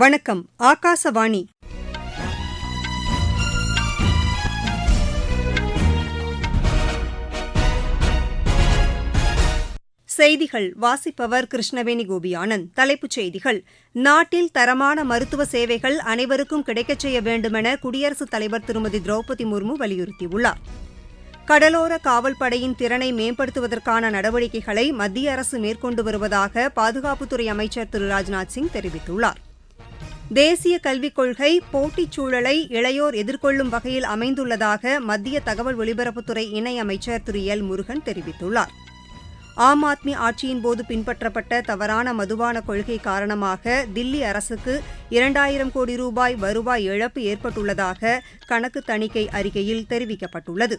வணக்கம் ஆகாசவாணி. செய்திகள் வாசிப்பவர் கிருஷ்ணவேணி கோபி ஆனந்த் தலைப்புச் செய்திகள் நாட்டில் தரமான மருத்துவ சேவைகள் அனைவருக்கும் கிடைக்கச் செய்ய வேண்டுமென குடியரசுத் தலைவர் திருமதி திரௌபதி முர்மு வலியுறுத்தியுள்ளார். கடலோர காவல்படையின் திறனை மேம்படுத்துவதற்கான நடவடிக்கைகளை மத்திய அரசு மேற்கொண்டு வருவதாக பாதுகாப்புத்துறை அமைச்சர் திரு ராஜ்நாத் சிங் தெரிவித்துள்ளார். தேசிய கல்விக் கொள்கை போட்டிச் சூழலை இளையோர் எதிர்கொள்ளும் வகையில் அமைந்துள்ளதாக மத்திய தகவல் ஒலிபரப்புத்துறை இணையமைச்சர் திரு. எல். முருகன் தெரிவித்துள்ளார். ஆம் ஆத்மி ஆட்சியின்போது பின்பற்றப்பட்ட தவறான மதுபான கொள்கை காரணமாக தில்லி அரசுக்கு இரண்டாயிரம் கோடி ரூபாய் வருவாய் இழப்பு ஏற்பட்டுள்ளதாக கணக்கு தணிக்கை அறிக்கையில் தெரிவிக்கப்பட்டுள்ளது.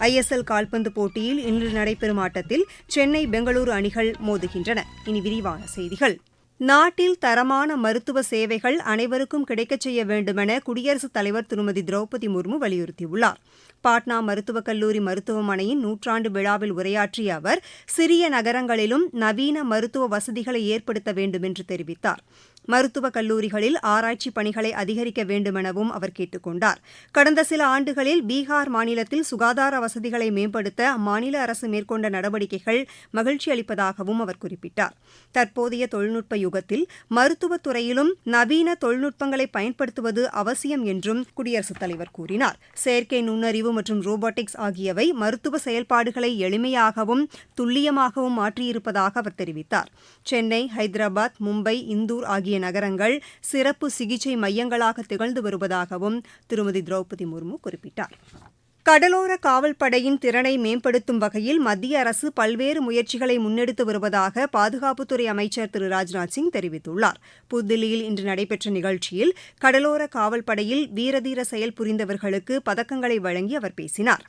ஐஎஸ்எல் கால்பந்து போட்டியில் இன்று நடைபெறும் ஆட்டத்தில் சென்னை பெங்களூரு அணிகள் மோதுகின்றன. இனி விரிவான செய்திகள். நாட்டில் தரமான மருத்துவ சேவைகள் அனைவருக்கும் கிடைக்கச் செய்ய வேண்டுமென குடியரசுத் தலைவர் திருமதி திரௌபதி முர்மு வலியுறுத்தியுள்ளார். பாட்னா மருத்துவக் கல்லூரி மருத்துவமனையின் நூற்றாண்டு விழாவில் உரையாற்றிய அவர் சிறிய நகரங்களிலும் நவீன மருத்துவ வசதிகளை ஏற்படுத்த வேண்டுமென்று தெரிவித்தார். மருத்துவக் கல்லூரிகளில் ஆராய்ச்சி பணிகளை அதிகரிக்க வேண்டுமெனவும் அவர் கேட்டுக் கொண்டார் கடந்த சில ஆண்டுகளில் பீகார் மாநிலத்தில் சுகாதார வசதிகளை மேம்படுத்த அம்மாநில அரசு மேற்கொண்ட நடவடிக்கைகள் மகிழ்ச்சி அளிப்பதாகவும் அவர் குறிப்பிட்டார். தற்போதைய தொழில்நுட்ப யுகத்தில் மருத்துவத் துறையிலும் நவீன தொழில்நுட்பங்களை பயன்படுத்துவது அவசியம் என்றும் குடியரசுத் தலைவர் கூறினார். செயற்கை நுண்ணறிவு மற்றும் ரோபோட்டிக்ஸ் ஆகியவை மருத்துவ செயல்பாடுகளை எளிமையாகவும் துல்லியமாகவும் மாற்றியிருப்பதாக அவர் தெரிவித்தார். சென்னை ஹைதராபாத் மும்பை இந்தூர் ஆகிய நகரங்கள் சிறப்பு சிகிச்சை மையங்களாக திகழ்ந்து வருவதாகவும் திருமதி திரௌபதி முர்மு குறிப்பிட்டார். கடலோர காவல்படையின் திறனை மேம்படுத்தும் வகையில் மத்திய அரசு பல்வேறு முயற்சிகளை முன்னெடுத்து வருவதாக பாதுகாப்புத்துறை அமைச்சர் திரு ராஜ்நாத் சிங் தெரிவித்துள்ளார். புதுதில்லியில் இன்று நடைபெற்ற நிகழ்ச்சியில் கடலோர காவல்படையில் வீரதீர செயல் புரிந்தவர்களுக்கு பதக்கங்களை வழங்கி அவர் பேசினார்.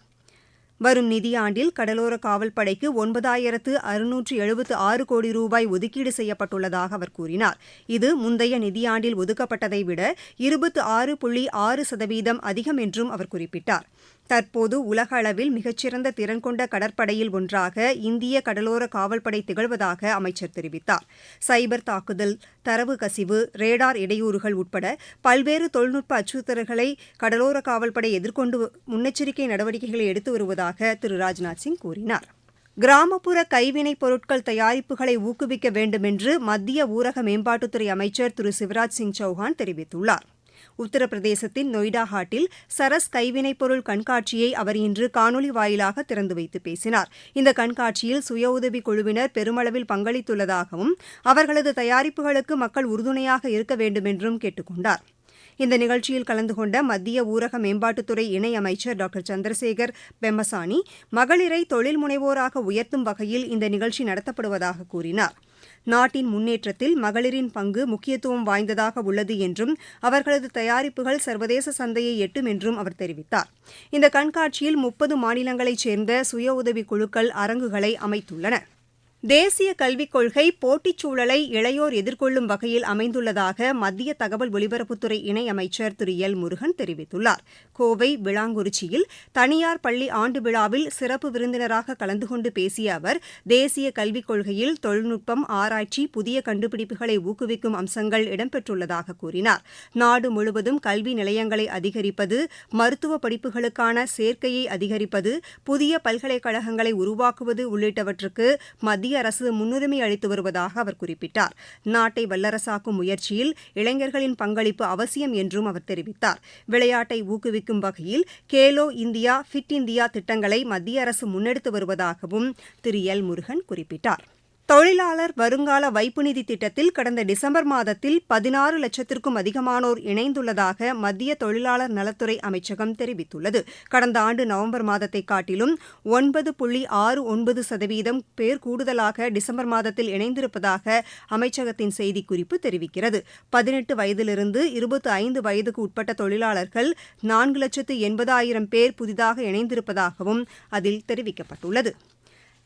வரும் நிதியாண்டில் கடலோர காவல்படைக்கு ஒன்பதாயிரத்து அறுநூற்று எழுபத்து ஆறு கோடி ரூபாய் ஒதுக்கீடு செய்யப்பட்டுள்ளதாக அவர் கூறினார். இது முந்தைய நிதியாண்டில் ஒதுக்கப்பட்டதை விட இருபத்து ஆறு புள்ளி ஆறு சதவீதம் அதிகம் என்றும் அவர் குறிப்பிட்டார். தற்போது உலக அளவில் மிகச்சிறந்த திறன் கொண்ட கடற்படையில் ஒன்றாக இந்திய கடலோர காவல்படை திகழ்வதாக அமைச்சர் தெரிவித்தார். சைபர் தாக்குதல் தரவு கசிவு ரேடார் இடையூறுகள் உட்பட பல்வேறு தொழில்நுட்ப அச்சுறுத்தல்களை கடலோர காவல்படை எதிர்கொண்டு முன்னெச்சரிக்கை நடவடிக்கைகளை எடுத்து வருவதாக திரு. ராஜ்நாத் சிங் கூறினார். கிராமப்புற கைவினைப் பொருட்கள் தயாரிப்புகளை ஊக்குவிக்க வேண்டுமென்று மத்திய ஊரக மேம்பாட்டுத்துறை அமைச்சர் திரு. சிவராஜ் சிங் சௌஹான் தெரிவித்துள்ளார். உத்தரப்பிரதேசத்தின் நொய்டா ஹாட்டில் சரஸ் கைவினைப் பொருள் கண்காட்சியை அவர் இன்று காணொலி வாயிலாக திறந்து வைத்து பேசினார். இந்த கண்காட்சியில் சுய உதவிக் குழுவினர் பெருமளவில் பங்களித்துள்ளதாகவும் அவர்களது தயாரிப்புகளுக்கு மக்கள் உறுதுணையாக இருக்க வேண்டுமென்றும் கேட்டுக் கொண்டாா் இந்த நிகழ்ச்சியில் கலந்து கொண்ட மத்திய ஊரக மேம்பாட்டுத்துறை இணையமைச்சர் டாக்டர் சந்திரசேகர் பெம்மசானி மகளிரை தொழில் முனைவோராக உயர்த்தும் வகையில் இந்த நிகழ்ச்சி நடத்தப்படுவதாக கூறினார். நாட்டின் முன்னேற்றத்தில் மகளிரின் பங்கு முக்கியத்துவம் வாய்ந்ததாக உள்ளது என்றும் அவர்களது தயாரிப்புகள் சர்வதேச சந்தையை எட்டும் என்றும் அவர் தெரிவித்தார். இந்த கண்காட்சியில் முப்பது மாநிலங்களைச் சேர்ந்த சுய உதவிக் குழுக்கள் அரங்குகளை அமைத்துள்ளன. தேசிய கல்விக் கொள்கை போட்டிச் சூழலை இளையோர் எதிர்கொள்ளும் வகையில் அமைந்துள்ளதாக மத்திய தகவல் ஒலிபரப்புத்துறை இணையமைச்சர் திரு. எல். முருகன் தெரிவித்துள்ளார். கோவை விளாங்குறிச்சியில் தனியார் பள்ளி ஆண்டு விழாவில் சிறப்பு விருந்தினராக கலந்து கொண்டு பேசிய அவர் தேசிய கல்விக் கொள்கையில் தொழில்நுட்பம் ஆராய்ச்சி புதிய கண்டுபிடிப்புகளை ஊக்குவிக்கும் அம்சங்கள் இடம்பெற்றுள்ளதாக கூறினார். நாடு முழுவதும் கல்வி நிலையங்களை அதிகரிப்பது மருத்துவ படிப்புகளுக்கான சேர்க்கையை அதிகரிப்பது புதிய பல்கலைக்கழகங்களை உருவாக்குவது உள்ளிட்டவற்றுக்கு மத்திய மத்திய அரசு முன்னுரிமை அளித்து வருவதாக அவர் குறிப்பிட்டார். நாட்டை வல்லரசாக்கும் முயற்சியில் இளைஞர்களின் பங்களிப்பு அவசியம் என்றும் அவர் தெரிவித்தார். விளையாட்டை ஊக்குவிக்கும் வகையில் கேலோ இந்தியா ஃபிட் இந்தியா திட்டங்களை மத்திய அரசு முன்னெடுத்து வருவதாகவும் திரு எல் முருகன் குறிப்பிட்டார். தொழிலாளர் வருங்கால வைப்பு நிதி திட்டத்தில் கடந்த டிசம்பர் மாதத்தில் பதினாறு லட்சத்திற்கும் அதிகமானோர் இணைந்துள்ளதாக மத்திய தொழிலாளர் நலத்துறை அமைச்சகம் தெரிவித்துள்ளது. கடந்த ஆண்டு நவம்பர் மாதத்தை காட்டிலும் ஒன்பது புள்ளி ஆறு ஒன்பது சதவீதம் பேர் கூடுதலாக டிசம்பர் மாதத்தில் இணைந்திருப்பதாக அமைச்சகத்தின் செய்திக்குறிப்பு தெரிவிக்கிறது. பதினெட்டு வயதிலிருந்து இருபத்தி ஐந்து வயதுக்கு உட்பட்ட தொழிலாளர்கள் நான்கு லட்சத்து எண்பதாயிரம் பேர் புதிதாக இணைந்திருப்பதாகவும் அதில் தெரிவிக்கப்பட்டுள்ளது.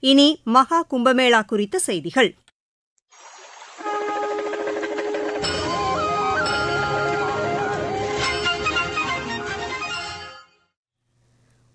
இனி மகா கும்பமேளா குறித்த செய்திகள்.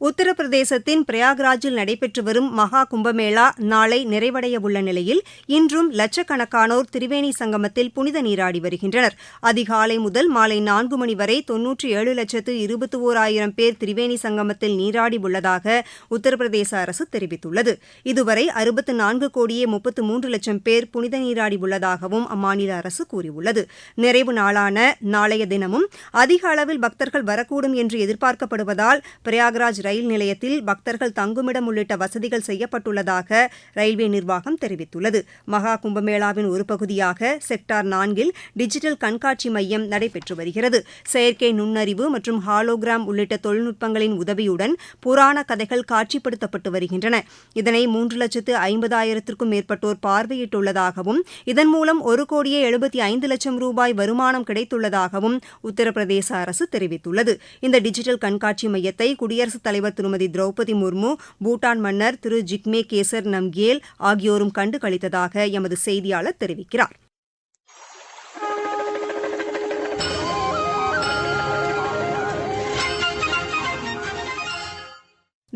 உத்தரப்பிரதேசத்தின் பிரயாக்ராஜில் நடைபெற்று வரும் மகா கும்பமேளா நாளை நிறைவடையவுள்ள நிலையில் இன்றும் லட்சக்கணக்கானோர் திரிவேணி சங்கமத்தில் புனித நீராடி வருகின்றனர். அதிகாலை முதல் மாலை நான்கு மணி வரை தொன்னூற்றி ஏழு லட்சத்து இருபத்தி ஓராயிரம் பேர் திரிவேணி சங்கமத்தில் நீராடி உள்ளதாக உத்தரப்பிரதேச அரசு தெரிவித்துள்ளது. இதுவரை அறுபத்து நான்கு கோடியே முப்பத்து மூன்று லட்சம் பேர் புனித நீராடி உள்ளதாகவும் அம்மாநில அரசு கூறியுள்ளது. நிறைவு நாளான நாளைய தினமும் அதிக அளவில் பக்தர்கள் வரக்கூடும் என்று எதிர்பார்க்கப்படுவதால் பிரயாக்ராஜ் ரயில் ரயில் நிலையத்தில் பக்தர்கள் தங்குமிடம் உள்ளிட்ட வசதிகள் செய்யப்பட்டுள்ளதாக ரயில்வே நிர்வாகம் தெரிவித்துள்ளது. மகா கும்பமேளாவின் ஒரு பகுதியாக செக்டார் நான்கில் டிஜிட்டல் கண்காட்சி மையம் நடைபெற்று வருகிறது. செயற்கை நுண்ணறிவு மற்றும் ஹாலோகிராம் உள்ளிட்ட தொழில்நுட்பங்களின் உதவியுடன் புராண கதைகள் காட்சிப்படுத்தப்பட்டு வருகின்றன. இதனை மூன்று லட்சத்து ஐம்பதாயிரத்திற்கும் மேற்பட்டோர் பார்வையிட்டுள்ளதாகவும் இதன் மூலம் ஒரு கோடியே எழுபத்தி ஐந்து லட்சம் ரூபாய் வருமானம் கிடைத்துள்ளதாகவும் உத்தரப்பிரதேச அரசு தெரிவித்துள்ளது. இந்த டிஜிட்டல் கண்காட்சி மையத்தை குடியரசுத் தலைவர் திருமதி திரௌபதி முர்மு பூட்டான் மன்னர் திரு ஜிக்மே கேசர் நம்கேல் ஆகியோரும் கண்டு களித்ததாக எமது செய்தியாளர் தெரிவிக்கிறார்.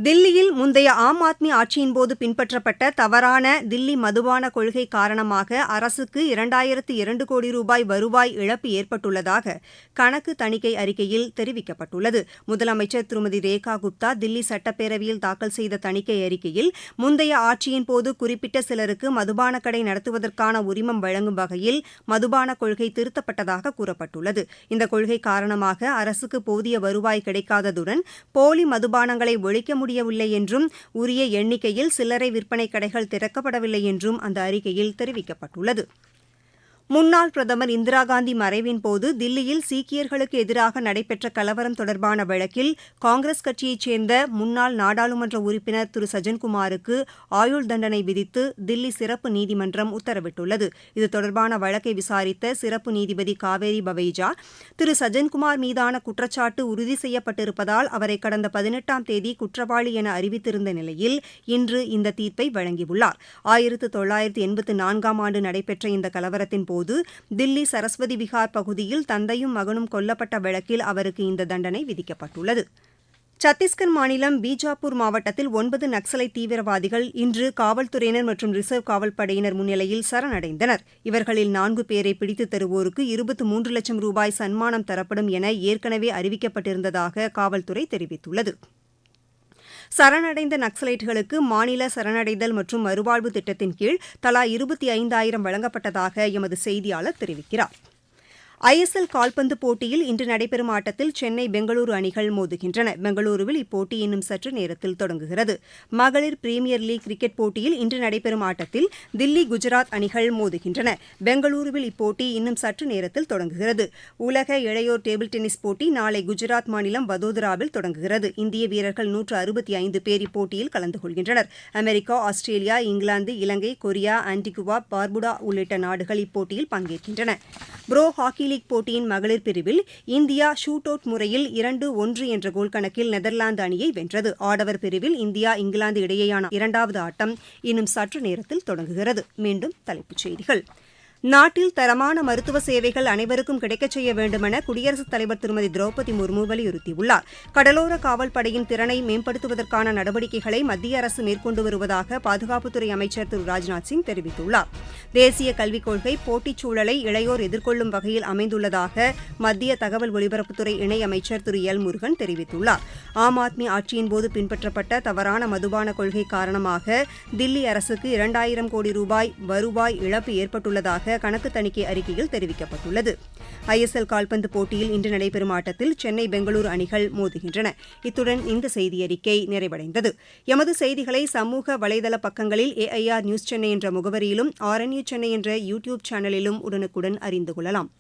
தில்லியில் முந்தைய ஆம் ஆத்மி ஆட்சியின்போது பின்பற்றப்பட்ட தவறான தில்லி மதுபான கொள்கை காரணமாக அரசுக்கு இரண்டாயிரத்து இரண்டு கோடி ரூபாய் வருவாய் இழப்பு ஏற்பட்டுள்ளதாக கணக்கு தணிக்கை அறிக்கையில் தெரிவிக்கப்பட்டுள்ளது. முதலமைச்சர் திருமதி ரேகா குப்தா தில்லி சட்டப்பேரவையில் தாக்கல் செய்த தணிக்கை அறிக்கையில் முந்தைய ஆட்சியின்போது குறிப்பிட்ட சிலருக்கு மதுபான கடை நடத்துவதற்கான உரிமம் வழங்கும் வகையில் மதுபான கொள்கை திருத்தப்பட்டதாக கூறப்பட்டுள்ளது. இந்த கொள்கை காரணமாக அரசுக்கு போதிய வருவாய் கிடைக்காததுடன் போலி மதுபானங்களை ஒழிக்க முடியவில்லை என்றும் உரிய எண்ணிக்கையில் சில்லறை விற்பனை கடைகள் திறக்கப்படவில்லை என்றும் அந்த அறிக்கையில் தெரிவிக்கப்பட்டுள்ளது. முன்னாள் பிரதமர் இந்திரா காந்தி மறைவின் போது தில்லியில் சீக்கியர்களுக்கு எதிராக நடைபெற்ற கலவரம் தொடர்பான வழக்கில் காங்கிரஸ் கட்சியைச் சேர்ந்த முன்னாள் நாடாளுமன்ற உறுப்பினர் திரு. சஜன்குமாருக்கு ஆயுள் தண்டனை விதித்து தில்லி சிறப்பு நீதிமன்றம் உத்தரவிட்டுள்ளது. இது தொடர்பான வழக்கை விசாரித்த சிறப்பு நீதிபதி காவேரி பவைஜா திரு. சஜன்குமார் மீதான குற்றச்சாட்டு உறுதி செய்யப்பட்டிருப்பதால் அவரை கடந்த பதினெட்டாம் தேதி குற்றவாளி என அறிவித்திருந்த நிலையில் இன்று இந்த தீர்ப்பை வழங்கியுள்ளார். ஆயிரத்து தொள்ளாயிரத்து எண்பத்து நான்காம் ஆண்டு நடைபெற்ற இந்த கலவரத்தின் போது போது தில்லி சரஸ்வதி விகார் பகுதியில் தந்தையும் மகனும் கொல்லப்பட்ட வழக்கில் அவருக்கு இந்த தண்டனை விதிக்கப்பட்டுள்ளது. சத்தீஸ்கர் மாநிலம் பீஜாப்பூர் மாவட்டத்தில் ஒன்பது நக்சலை தீவிரவாதிகள் இன்று காவல்துறையினர் மற்றும் ரிசர்வ் காவல் படையினர் முன்னிலையில் சரணடைந்தனர். இவர்களில் நான்கு பேரை பிடித்து தருவோருக்கு இருபத்தி மூன்று லட்சம் ரூபாய் சன்மானம் தரப்படும் என ஏற்கனவே அறிவிக்கப்பட்டிருந்ததாக காவல்துறை தெரிவித்துள்ளது. சரணடைந்த நக்சலைட்டுகளுக்கு மாநில சரணடைதல் மற்றும் மறுவாழ்வு திட்டத்தின் கீழ் தலா இருபத்தி ஐந்தாயிரம் வழங்கப்பட்டதாக எமது செய்தியாளர் தெரிவிக்கிறார் ஐஎஸ்எல் கால்பந்து போட்டியில் இன்று நடைபெறும் ஆட்டத்தில் சென்னை பெங்களூரு அணிகள் மோதுகின்றன. பெங்களூருவில் இப்போட்டி இன்னும் சற்று நேரத்தில் தொடங்குகிறது. மகளிர் பிரீமியர் லீக் கிரிக்கெட் போட்டியில் இன்று நடைபெறும் ஆட்டத்தில் தில்லி குஜராத் அணிகள் மோதுகின்றன. பெங்களூருவில் இப்போட்டி இன்னும் சற்று நேரத்தில் தொடங்குகிறது. உலக இளையோர் டேபிள் டென்னிஸ் போட்டி நாளை குஜராத் மாநிலம் வதோதராவில் தொடங்குகிறது. இந்திய வீரர்கள் நூற்று அறுபத்தி ஐந்து பேர் இப்போட்டியில் கலந்து கொள்கின்றனர். America Australia England Ilangai Korea Antigua Barbuda உள்ளிட்ட நாடுகள் இப்போட்டியில் பங்கேற்கின்றன. புரோ ஹாக்கி லீக் போட்டியின் மகளிர் பிரிவில் இந்தியா ஷூட் அவுட் முறையில் இரண்டு ஒன்று என்ற கோல் கணக்கில் நெதர்லாந்து அணியை வென்றது. ஆடவர் பிரிவில் இந்தியா இங்கிலாந்து இடையேயான இரண்டாவது ஆட்டம் இன்னும் சற்று நேரத்தில் தொடங்குகிறது. மீண்டும் தலைப்புச் செய்திகள். நாட்டில் தரமான மருத்துவ சேவைகள் அனைவருக்கும் கிடைக்கச் செய்ய வேண்டுமென குடியரசுத் தலைவர் திருமதி திரௌபதி முர்மு வலியுறுத்தியுள்ளார். கடலோர காவல்படையின் திறனை மேம்படுத்துவதற்கான நடவடிக்கைகளை மத்திய அரசு மேற்கொண்டு வருவதாக பாதுகாப்புத்துறை அமைச்சர் திரு ராஜ்நாத் சிங் தெரிவித்துள்ளார். தேசிய கல்விக் கொள்கை போட்டிச் சூழலை இளையோர் எதிர்கொள்ளும் வகையில் அமைந்துள்ளதாக மத்திய தகவல் ஒலிபரப்புத்துறை இணையமைச்சர் திரு எல் முருகன் தெரிவித்துள்ளார். ஆம் ஆத்மி ஆட்சியின்போது பின்பற்றப்பட்ட தவறான மதுபான கொள்கை காரணமாக தில்லி அரசுக்கு இரண்டாயிரம் கோடி ரூபாய் வருவாய் இழப்பு ஏற்பட்டுள்ளதாக கணக்கு தணிக்கை அறிக்கையில் தெரிவிக்கப்பட்டுள்ளது. ஐஎஸ்எல் கால்பந்து போட்டியில் இன்று நடைபெறும் ஆட்டத்தில் சென்னை பெங்களூரு அணிகள் மோதுகின்றன. இத்துடன் இந்த செய்தியறிக்கை நிறைவடைந்தது. எமது செய்திகளை சமூக வலைதள பக்கங்களில் ஏஐஆர் நியூஸ் சென்னை என்ற முகவரியிலும் ஆர்என்யூ சென்னை என்ற யூ டியூப் சேனலிலும் உடனுக்குடன் அறிந்து கொள்ளலாம்.